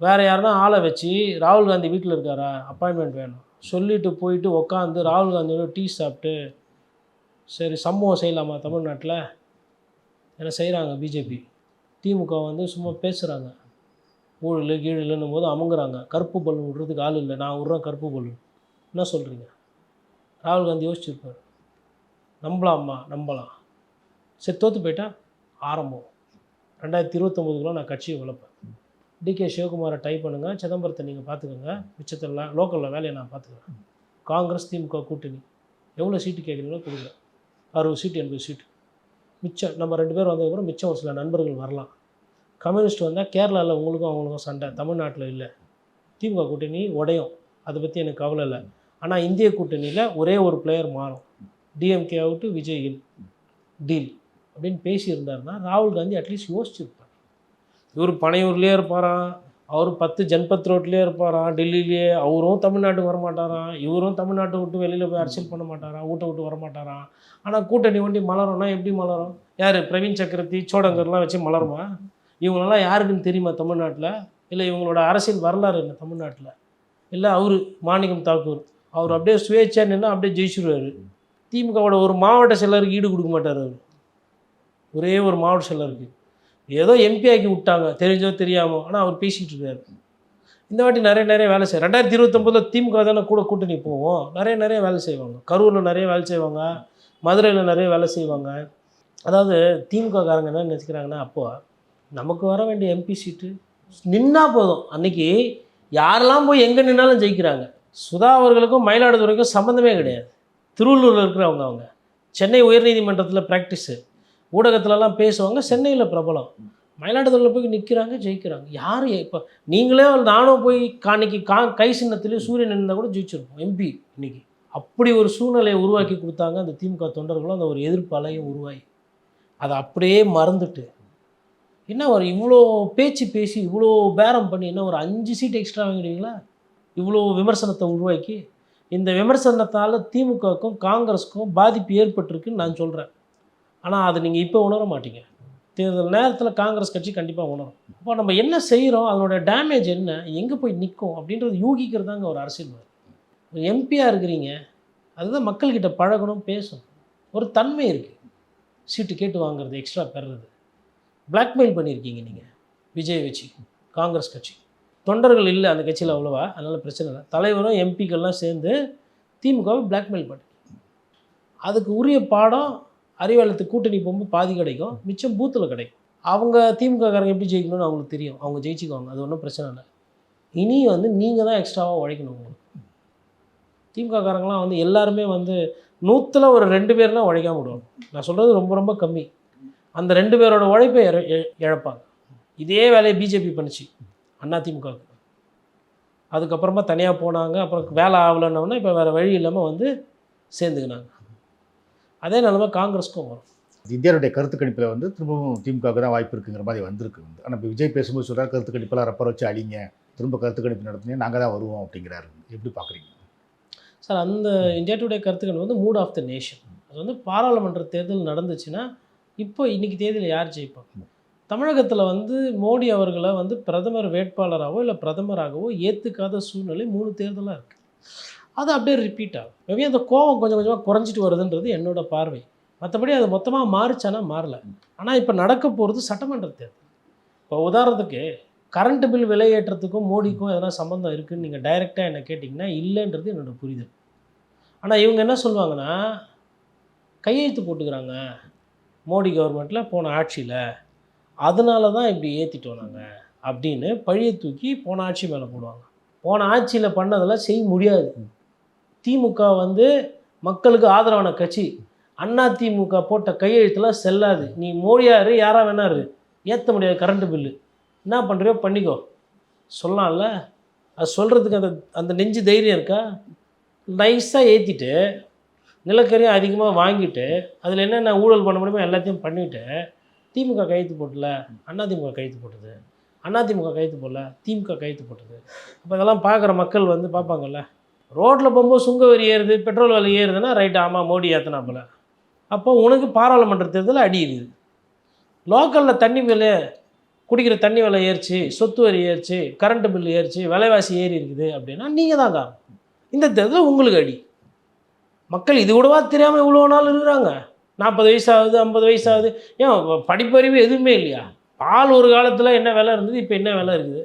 வேறு யாருன்னா ஆளை வச்சு ராகுல் காந்தி வீட்டில் இருக்காரா? அப்பாயின்மெண்ட் வேணும். சொல்லிட்டு போயிட்டு உக்காந்து ராகுல் காந்தியோட டீ சாப்பிட்டு சரி சம்பவம் செய்யலாமா தமிழ்நாட்டில்? என்ன செய்கிறாங்க பிஜேபி? திமுக வந்து சும்மா பேசுகிறாங்க ஊழல் கீழல்னும் போது அமுங்குறாங்க. கருப்பு பல்லு விடுறதுக்கு ஆள் இல்லை. நான் விட்றேன் கருப்பு பல்லு என்ன சொல்கிறீங்க ராகுல் காந்தி யோசிச்சிருப்பார். நம்பலாமா? நம்பலாம். சரி தோற்று போயிட்டா ஆரம்பம். ரெண்டாயிரத்தி இருபத்தொம்போதுக்குள்ளே நான் கட்சியை வளர்ப்பேன். டிகே சிவகுமாரை டைப் பண்ணுங்கள் சிதம்பரத்தை நீங்கள் பார்த்துக்கோங்க மிச்சத்தெல்லாம் லோக்கலில் வேலையை நான் பார்த்துக்கிறேன் காங்கிரஸ் திமுக கூட்டணி. எவ்வளோ சீட்டு கேட்குறீங்களோ கொடுக்குறேன் அறுபது சீட்டு எண்பது சீட்டு. மிச்சம் நம்ம ரெண்டு பேர் வந்ததுக்கப்புறம் மிச்சம் ஒரு சில நண்பர்கள் வரலாம். கம்யூனிஸ்ட் வந்தால் கேரளாவில் உங்களுக்கும் அவங்களுக்கும் சண்டை. தமிழ்நாட்டில் இல்லை. திமுக கூட்டணி உடையும். அதை பற்றி எனக்கு கவலை இல்லை. ஆனால் இந்திய கூட்டணியில் ஒரே ஒரு பிளேயர் மாறும். டிஎம்கே அவுட்டு விஜய் டீல் அப்படின்னு பேசியிருந்தாருன்னா ராகுல் காந்தி அட்லீஸ்ட் யோசிச்சிருக்கும் இவர் பனையூர்லேயே இருப்பாராம் அவர் பத்து ஜன்பத் ரோட்லேயே இருப்பாராம் டெல்லியிலேயே. அவரும் தமிழ்நாட்டுக்கு வரமாட்டாராம் இவரும் தமிழ்நாட்டை விட்டு வெளியில் போய் அரசியல் பண்ண மாட்டாராம் வீட்டை விட்டு வரமாட்டாராம் ஆனால் கூட்டணி வண்டி மலரும்னா எப்படி மலரும்? யார்? பிரவீன் சக்கரவர்த்தி சோடங்கர்லாம் வச்சு மலருமா? இவங்களெல்லாம் யாருக்குன்னு தெரியுமா தமிழ்நாட்டில்? இல்லை இவங்களோட அரசியல் வரலாறு என்ன தமிழ்நாட்டில்? இல்லை அவர் மாணிக்கம் தாக்கூர். அவர் அப்படியே சுயேட்சா நின்று அப்படியே ஜெயிச்சிருவார். திமுகவோட ஒரு மாவட்ட செயலருக்கு ஈடு கொடுக்க மாட்டார் அவர். ஒரே ஒரு மாவட்ட செயலருக்கு. ஏதோ எம்பி ஆக்கி விட்டாங்க. தெரிஞ்சோ தெரியாமோ. ஆனால் அவர் பேசிகிட்டு இருக்காரு. இந்த வாட்டி நிறைய நிறைய வேலை செய்ய ரெண்டாயிரத்தி இருபத்தொம்போதில் திமுக தானே கூட கூட்டணி போவோம். நிறைய நிறைய வேலை செய்வாங்க. கரூரில் நிறைய வேலை செய்வாங்க. மதுரையில் நிறைய வேலை செய்வாங்க. அதாவது திமுக காரங்க என்ன நினச்சிக்கிறாங்கன்னா அப்போ நமக்கு வர வேண்டிய எம்பி சீட்டு நின்னா போதும். அன்றைக்கி யாரெல்லாம் போய் எங்கே நின்னாலும் ஜெயிக்கிறாங்க. சுதா அவர்களுக்கும் மயிலாடுதுறைக்கும் சம்மந்தமே கிடையாது. திருவள்ளூரில் இருக்கிறவங்க அவங்க. சென்னை உயர்நீதிமன்றத்தில் ப்ராக்டிஸு ஊடகத்துலலாம் பேசுவாங்க சென்னையில் பிரபலம். மயிலாடுதுறையில் போய் நிற்கிறாங்க ஜெயிக்கிறாங்க. யார் இப்போ நீங்களே நானும் போய் காணிக்கு கா கை சின்னத்துலேயும் சூரியன் இருந்தால் கூட ஜெயிச்சிருப்போம் எம்பி இன்னைக்கு. அப்படி ஒரு சூழ்நிலையை உருவாக்கி கொடுத்தாங்க அந்த திமுக தொண்டர்களும் அந்த ஒரு எதிர்ப்பு அலையும் உருவாகி. அதை அப்படியே மறந்துட்டு என்ன ஒரு இவ்வளோ பேச்சு பேசி இவ்வளோ பேரம் பண்ணி என்ன ஒரு அஞ்சு சீட் எக்ஸ்ட்ரா வாங்கிடுவீங்களா? இவ்வளோ விமர்சனத்தை உருவாக்கி இந்த விமர்சனத்தால் திமுகவுக்கும் காங்கிரஸுக்கும் பாதிப்பு ஏற்பட்டிருக்குன்னு நான் சொல்கிறேன் ஆனால் அதை நீங்கள் இப்போ உணர மாட்டீங்க. தேர்தல் நேரத்தில் காங்கிரஸ் கட்சி கண்டிப்பாக உணரும். அப்போ நம்ம என்ன செய்கிறோம் அதனோட டேமேஜ் என்ன? எங்கே போய் நிற்கும் அப்படின்றது யூகிக்கிறது தாங்க ஒரு அரசியல் ஒரு எம்பியாக இருக்கிறீங்க. அதுதான் மக்கள்கிட்ட பழகணும் பேசணும். ஒரு தன்மை இருக்குது சீட்டு கேட்டு வாங்குறது எக்ஸ்ட்ரா பெறுறது பிளாக்மெயில் பண்ணியிருக்கீங்க நீங்கள் விஜய் வச்சு காங்கிரஸ் கட்சி. தொண்டர்கள் இல்லை அந்த கட்சியில் அவ்வளோவா. அதனால் பிரச்சனை இல்லை. தலைவரும் எம்பிக்கள்லாம் சேர்ந்து திமுகவை பிளாக்மெயில் பண்ணி அதுக்கு உரிய பாடம் அறிவாலயத்துக்கு கூட்டணி போகும்போது பாதி கிடைக்கும். மிச்சம் பூத்தில் கிடைக்கும். அவங்க திமுக காரங்க எப்படி ஜெயிக்கணும்னு அவங்களுக்கு தெரியும். அவங்க ஜெயிச்சுக்குவாங்க. அது ஒன்றும் பிரச்சனை இல்லை. இனி வந்து நீங்கள் தான் எக்ஸ்ட்ராவாக உழைக்கணும் உங்களுக்கு. திமுக காரங்களாம் வந்து எல்லாருமே வந்து நூற்றில் ஒரு ரெண்டு பேர் தான் உழைக்காம விடுவாங்க. நான் சொல்கிறது ரொம்ப ரொம்ப கம்மி. அந்த ரெண்டு பேரோட உழைப்பை இழ- இழ- இழப்பாங்க. இதே வேலையை பிஜேபி பண்ணுச்சு. அண்ணா திமுகவுக்கு. அதுக்கப்புறமா தனியாக போனாங்க. அப்புறம் வேலை ஆகலைன்னொன்னே இப்போ வேறு வழி இல்லாமல் வந்து சேர்ந்துக்கினாங்க. அதே நிலமை காங்கிரஸ்க்கும் வரும். இந்தியாவுடைய கருத்து கணிப்பில் வந்து திரும்பவும் திமுகவுக்கு தான் வாய்ப்பு இருக்குங்கிற மாதிரி வந்திருக்கு. வந்து ஆனால் இப்போ விஜய் பேசும்போது சொல்கிறார் கருத்து கணிப்பெல்லாம் ரப்பர் வச்சு அழிங்க. திரும்ப கருத்து கணிப்பு நடத்தினே நாங்கள் தான் வருவோம் அப்படிங்கிறாரு. எப்படி பார்க்குறீங்க? சார் அந்த இந்தியா டுடே கருத்துக்கள் வந்து மூட் ஆஃப் த நேஷன். அது வந்து பாராளுமன்ற தேர்தல் நடந்துச்சுன்னா இப்போ இன்னைக்கு தேதியில் யார் ஜெயிப்பாங்க தமிழகத்தில் வந்து மோடி அவர்களை வந்து பிரதமர் வேட்பாளராகவோ இல்லை பிரதமராகவோ ஏற்றுக்காத சூழ்நிலை மூணு தேர்தலாக இருக்குது அது அப்படியே ரிப்பீட் ஆகும். மேபி அந்த கோவம் கொஞ்சம் கொஞ்சமாக குறைஞ்சிட்டு வருதுன்றது என்னோட பார்வை. மற்றபடி அது மொத்தமாக மாறுச்சானா மாறல. ஆனால் இப்போ நடக்க போகிறது சட்டமன்ற தேர்தல். இப்போ உதாரணத்துக்கு கரண்ட் பில் விலையேற்றத்துக்கும் மோடிக்கும் எதனா சம்மந்தம் இருக்குதுன்னு நீங்கள் டைரெக்டாக என்ன கேட்டிங்கன்னா இல்லைன்றது என்னோட புரிதல். ஆனால் இவங்க என்ன சொல்லுவாங்கன்னா கையெழுத்து போட்டுக்கிறாங்க. மோடி கவர்மெண்ட்டில் போன ஆட்சியில். அதனால தான் இப்படி ஏற்றிட்டோம் நாங்கள் அப்படின்னு பழியை தூக்கி போன ஆட்சி மேலே போடுவாங்க. போன ஆட்சியில் பண்ணதெல்லாம் செய்ய முடியாது. திமுக வந்து மக்களுக்கு ஆதரவான கட்சி. அண்ணா திமுக போட்ட கையெழுத்துலாம் செல்லாது. நீ மோடியாரு யாராக வேணாரு. ஏற்ற முடியாது கரண்ட் பில்லு என்ன பண்ணுறியோ பண்ணிக்கோ. சொல்லலாம்ல? அது சொல்கிறதுக்கு அந்த அந்த நெஞ்சு தைரியம் இருக்கா? நைஸாக ஏற்றிட்டு நிலக்கரியும் அதிகமாக வாங்கிட்டு அதில் என்னென்ன ஊழல் பண்ண முடியுமோ எல்லாத்தையும் பண்ணிவிட்டு திமுக கையெழுத்து போட்டல? அதிமுக கையெழுத்து போட்டது. அதிமுக கையெழுத்து போடல? திமுக கையெழுத்து போட்டது. அப்போ இதெல்லாம் பார்க்குற மக்கள் வந்து பார்ப்பாங்கல்ல? ரோட்டில் போகும்போது சுங்க வரி ஏறுது பெட்ரோல் விலை ஏறுதுன்னா ரைட் ஆமாம் மோடி ஏற்றினாப்புல அப்போ உனக்கு பாராளுமன்ற தேர்தல் அடி இருக்குது லோக்கலில் தண்ணி விலை குடிக்கிற தண்ணி விலை ஏறிச்சு சொத்து வரி ஏறிச்சு கரண்ட்டு பில் ஏறிச்சு விலைவாசி ஏறி இருக்குது அப்படின்னா நீங்கள் தான் காரணம். இந்த தேர்தல் உங்களுக்கு அடி. மக்கள் இது கூடவா தெரியாமல் இவ்வளோ நாள் இருக்கிறாங்க? நாற்பது வயசாகுது ஐம்பது வயசாகுது. ஏன் படிப்பறிவு எதுவுமே இல்லையா? பால் ஒரு காலத்தில் என்ன விலை இருந்தது இப்போ என்ன விலை இருக்குது?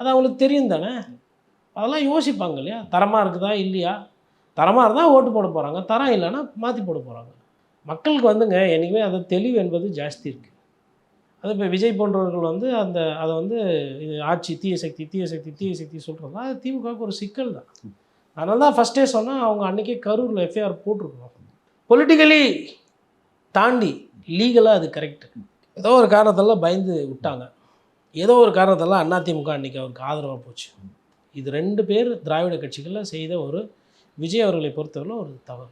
அது அவங்களுக்கு தெரியும் தானே? அதெல்லாம் யோசிப்பாங்க இல்லையா? தரமாக இருக்குதா இல்லையா? தரமாக இருந்தால் ஓட்டு போட போகிறாங்க தரம் இல்லைன்னா மாற்றி போட போகிறாங்க மக்களுக்கு வந்துங்க என்றைக்குமே அந்த தெளிவு என்பது ஜாஸ்தி இருக்குது அது இப்போ விஜய் போன்றவர்கள் வந்து அந்த அதை வந்து இது ஆட்சி தீய சக்தி தீய சக்தி தீய சக்தி சொல்கிறதா அது திமுகவுக்கு ஒரு சிக்கல் தான். அதனால தான் ஃபஸ்ட்டே சொன்னால் அவங்க அன்றைக்கே கரூரில் எஃப்ஐஆர் போட்டிருக்கணும். பொலிட்டிக்கலி தாண்டி லீகலாக அது கரெக்டு ஏதோ ஒரு காரணத்தெல்லாம் பயந்து விட்டாங்க. ஏதோ ஒரு காரணத்தெல்லாம் அதிமுக அன்றைக்கி அவருக்கு ஆதரவாக போச்சு. இது ரெண்டு பேர் திராவிட கட்சிகளில் செய்த ஒரு விஜய் அவர்களை பொறுத்தவரை ஒரு தவறு.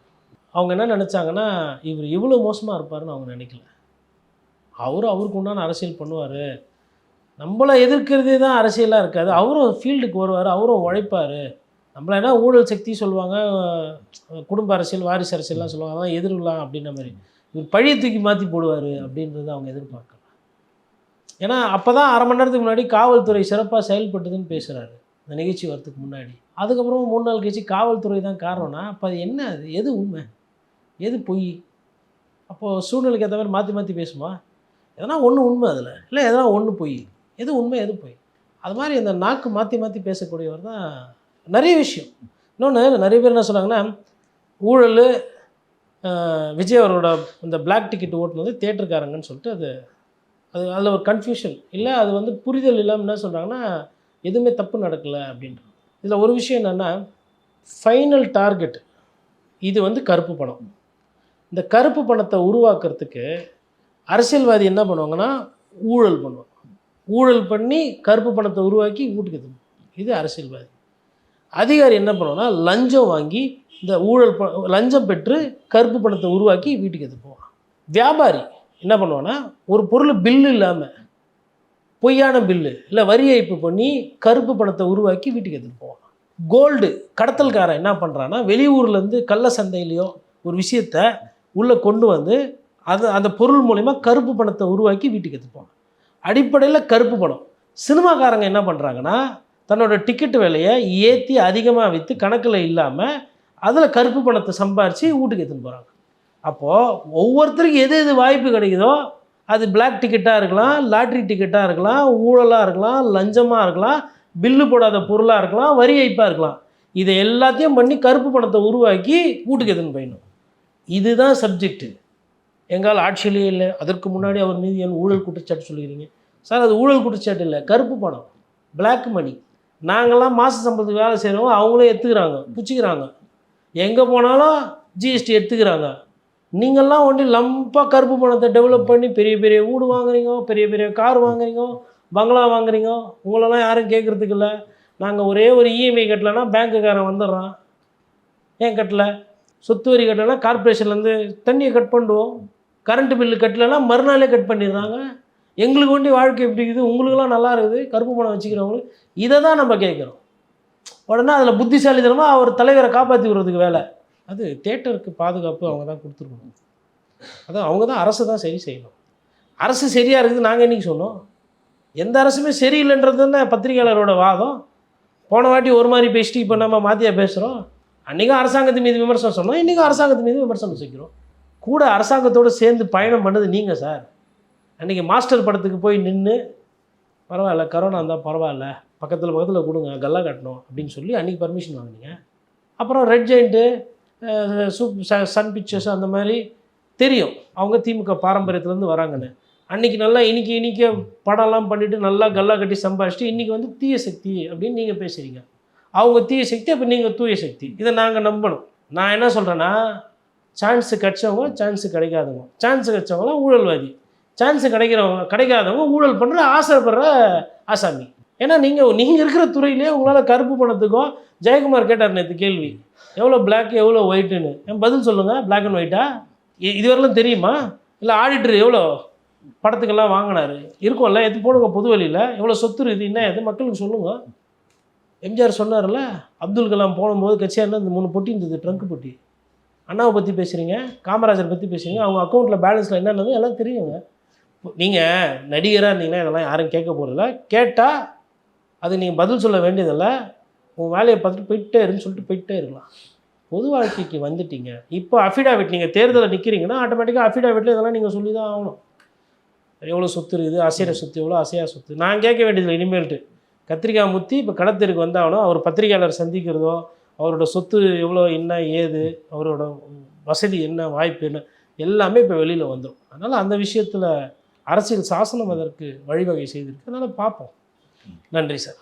அவங்க என்ன நினச்சாங்கன்னா இவர் இவ்வளோ மோசமாக இருப்பாருன்னு அவங்க நினைக்கல. அவரும் அவருக்கு உண்டான அரசியல் பண்ணுவார். நம்மளை எதிர்க்கிறதே தான் அரசியலாக இருக்காது. அவரும் ஃபீல்டுக்கு வருவார் அவரும் உழைப்பார். நம்மள என்ன ஊழல் சக்தி சொல்லுவாங்க குடும்ப அரசியல் வாரிசு அரசியல்லாம் சொல்லுவாங்க அதான் எதிர்க்கலாம் அப்படின்ற மாதிரி. இவர் பழியை தூக்கி மாற்றி போடுவார் அப்படின்றத அவங்க எதிர்பார்க்கலாம் ஏன்னா அப்போ தான் அரை மணி நேரத்துக்கு முன்னாடி காவல்துறை சிறப்பாக செயல்பட்டதுன்னு பேசுகிறாரு இந்த நிகழ்ச்சி வரதுக்கு முன்னாடி. அதுக்கப்புறம் மூணு நாள் கழிச்சு காவல்துறை தான் காரணம்னா அப்போ அது என்ன அது? எது உண்மை? எது பொய்? அப்போது சூழ்நிலைக்கு ஏற்ற மாதிரி மாற்றி மாற்றி பேசுமா? எதனா ஒன்று உண்மை அதில். இல்லை எதனா ஒன்று பொய். எது உண்மை எது பொய்? அது மாதிரி இந்த நாக்கு மாற்றி மாற்றி பேசக்கூடியவர் தான் நிறைய விஷயம். இன்னொன்று நிறைய பேர் என்ன சொன்னாங்கன்னா ஊழல் விஜய் அவரோட இந்த பிளாக் டிக்கெட் ஓட்டுனது தேட்டருக்காரங்கன்னு சொல்லிட்டு அது அது அதில் ஒரு கன்ஃபியூஷன் இல்லை அது வந்து புரிதல் இல்லாமல் என்ன சொல்கிறாங்கன்னா எதுவுமே தப்பு நடக்கலை அப்படின்றது இதில் ஒரு விஷயம் என்னென்னா ஃபைனல் டார்கெட் இது வந்து கருப்பு பணம். இந்த கருப்பு பணத்தை உருவாக்குறதுக்கு அரசியல்வாதி என்ன பண்ணுவாங்கன்னா ஊழல் பண்ணுவாங்க. ஊழல் பண்ணி கருப்பு பணத்தை உருவாக்கி வீட்டுக்கு இது அரசியல்வாதி. அதிகாரி என்ன பண்ணுவாங்கன்னா லஞ்சம் வாங்கி இந்த ஊழல் ப லஞ்சம் பெற்று கருப்பு பணத்தை உருவாக்கி வீட்டுக்கு எடுத்து போவான் வியாபாரி என்ன பண்ணுவான்னா ஒரு பொருள் பில்லு இல்லாமல் பொய்யான பில்லு இல்லை வரி ஏய்ப்பு பண்ணி கருப்பு பணத்தை உருவாக்கி வீட்டுக்கு எடுத்துகிட்டு போவான். கோல்டு கடத்தல்காரன் என்ன பண்ணுறான்னா வெளியூர்லேருந்து கள்ள சந்தையிலையோ ஒரு விஷயத்த உள்ளே கொண்டு வந்து அது அந்த பொருள் மூலிமா கருப்பு பணத்தை உருவாக்கி வீட்டுக்கு எடுத்துட்டு அடிப்படையில் கருப்பு பணம். சினிமாக்காரங்க என்ன பண்ணுறாங்கன்னா தன்னோட டிக்கெட் விலையை ஏற்றி அதிகமாக விற்று கணக்கில் இல்லாமல் அதில் கருப்பு பணத்தை சம்பாரித்து வீட்டுக்கு எடுத்துன்னு போகிறாங்க அப்போது ஒவ்வொருத்தருக்கும் எது எது வாய்ப்பு கிடைக்குதோ அது பிளாக் டிக்கெட்டாக இருக்கலாம் லாட்ரி டிக்கெட்டாக இருக்கலாம் ஊழலாக இருக்கலாம் லஞ்சமாக இருக்கலாம் பில்லு போடாத பொருளாக இருக்கலாம் வரி ஐப்பாக இருக்கலாம். இதை எல்லாத்தையும் பண்ணி கருப்பு பணத்தை உருவாக்கி வீட்டுக்கு எதுன்னு போயிடணும். இதுதான் சப்ஜெக்ட்டு எங்கால் ஆட்சியிலே இல்லை. அதற்கு முன்னாடி அவர் மீது என் ஊழல் குற்றச்சாட்டு சொல்லிக்கிறீங்க சார் அது ஊழல் குற்றச்சாட்டு இல்லை. கருப்பு பணம் பிளாக் மணி நாங்கள்லாம் மாத சம்பளத்துக்கு வேலை செய்கிறவங்க அவங்களே எடுத்துக்கிறாங்க பிடிச்சிக்கிறாங்க. எங்கே போனாலும் ஜிஎஸ்டி எடுத்துக்கிறாங்க. நீங்கள்லாம் ஒண்டி லம்பாக கருப்பு பணத்தை டெவலப் பண்ணி பெரிய பெரிய வீடு வாங்குறீங்க பெரிய பெரிய கார் வாங்குறீங்க பங்களா வாங்குறீங்க. உங்களெல்லாம் யாரும் கேட்குறதுக்கு இல்லை. நாங்கள் ஒரே ஒரு இஎம்ஐ கட்டலைன்னா பேங்க்குக்காரன் வந்துடுறான். ஏன் கட்டலை? சொத்து வரி கட்டலைன்னா கார்ப்பரேஷன்லேருந்து தண்ணியை கட் பண்ணிடுவோம் கரண்ட் பில்லு கட்டலைன்னா மறுநாளே கட் பண்ணிடுறாங்க. எங்களுக்கு வேண்டி வாழ்க்கை எப்படி இருக்குது? உங்களுக்கெல்லாம் நல்லா இருக்குது. கருப்பு பணம் வச்சுக்கிறவங்களுக்கு இதை தான் நம்ம கேட்குறோம் உடனே அதில் புத்திசாலித்தனமாக அவர் தலைவரை காப்பாற்றி விடுறதுக்கு வேலை. அது தேட்டருக்கு பாதுகாப்பு அவங்க தான் கொடுத்துருக்கணும். அது அவங்க தான் அரசு தான் சரி செய்யணும். அரசு சரியாக இருக்குது நாங்கள் இன்றைக்கி சொன்னோம்? எந்த அரசுமே சரியில்லைன்றது தானே பத்திரிகையாளரோட வாதம். போன வாட்டி ஒரு மாதிரி பேசிட்டு இப்போ நம்ம மாற்றியா பேசுகிறோம் அன்றைக்கும் அரசாங்கத்து மீது விமர்சனம் சொன்னோம் இன்றைக்கும் அரசாங்கத்து மீது விமர்சனம் செய்கிறோம் கூட அரசாங்கத்தோடு சேர்ந்து பயணம் பண்ணது நீங்கள் சார். அன்றைக்கி மாஸ்டர் படத்துக்கு போய் நின்று பரவாயில்ல கரோனா இருந்தால் பரவாயில்ல பக்கத்தில் பக்கத்தில் கொடுங்க கல்லா கட்டணும் அப்படின்னு சொல்லி அன்றைக்கி பர்மிஷன் வாங்கினீங்க. அப்புறம் ரெட் ஜெயிண்ட்டு சூப் சன் பிக்சர்ஸ் அந்த மாதிரி தெரியும். அவங்க திமுக பாரம்பரியத்துலேருந்து வராங்கன்னு. அன்றைக்கி நல்லா இன்னைக்கு இன்றைக்கி படம்லாம் பண்ணிவிட்டு நல்லா கல்லா கட்டி சம்பாதிச்சுட்டு இன்றைக்கி வந்து தீய சக்தி அப்படின்னு நீங்கள் பேசுகிறீங்க அவங்க தீய சக்தி அப்போ நீங்கள் தூய சக்தி. இதை நாங்கள் நம்பணும். நான் என்ன சொல்கிறேன்னா சான்ஸு கிடச்சவங்க சான்ஸு கிடைக்காதவங்க. சான்ஸு கிடச்சவங்களாம் ஊழல்வாதி. சான்ஸு கிடைக்கிறவங்க கிடைக்காதவங்க ஊழல் பண்ணுற ஆசைப்படுற ஆசாமி. ஏன்னா நீங்கள் நீங்கள் இருக்கிற துறையிலே உங்களால் கருப்பு பணத்துக்கும் ஜெயக்குமார் கேட்டார் நேற்று கேள்வி. எவ்வளோ பிளாக் எவ்வளோ ஒயிட்டுன்னு என் பதில் சொல்லுங்கள் பிளாக் அண்ட் ஒயிட்டா இதுவரையிலும் தெரியுமா? இல்லை ஆடிட்டர் எவ்வளோ படத்துக்கெல்லாம் வாங்கினார்? இருக்கும்ல எது போடுங்க பொது வழியில்? எவ்வளோ சொத்து இது என்ன எது மக்களுக்கு சொல்லுங்கள் எம்ஜிஆர் சொன்னார்ல அப்துல் கலாம் போகும்போது கட்சியாக இந்த மூணு பொட்டி இருந்தது ட்ரங்க் பொட்டி. அண்ணாவை பற்றி பேசுகிறீங்க காமராஜர் பற்றி பேசுகிறீங்க அவங்க அக்கௌண்ட்டில் பேலன்ஸில் என்னென்னது எல்லாம் தெரியுங்க. நீங்கள் நடிகராக இருந்தீங்கன்னா இதெல்லாம் யாரும் கேட்க போகிறதில்ல கேட்டால் அது நீங்கள் பதில் சொல்ல வேண்டியதில்லை. உன் வேலையை பார்த்துட்டு போயிட்டே இருன்னு சொல்லிட்டு போயிட்டே இருக்கலாம். பொது வாழ்க்கைக்கு வந்துட்டீங்க. இப்போ அஃபிடாவிட் நீங்கள் தேர்தலில் நிற்கிறீங்கன்னா ஆட்டோமேட்டிக்காக அஃபிடாவிட்டில் இதெல்லாம் நீங்கள் சொல்லி தான் ஆகணும். எவ்வளோ சொத்து இருக்குது? அசைகிற சொத்து எவ்வளோ அசையா சொத்து. நான் கேட்க வேண்டியதில்லை இனிமேல்ட்டு. கத்திரிக்காய் முத்தி இப்போ கடத்திற்கு வந்தாலும் அவர் பத்திரிகையாளர் சந்திக்கிறதோ அவரோட சொத்து எவ்வளோ என்ன ஏது அவரோட வசதி என்ன வாய்ப்பு என்ன எல்லாமே இப்போ வெளியில் வந்துடும் அதனால் அந்த விஷயத்தில் அரசியல் சாசனம் அதற்கு வழிவகை செய்திருக்கு. அதனால் பார்ப்போம். நன்றி சார்.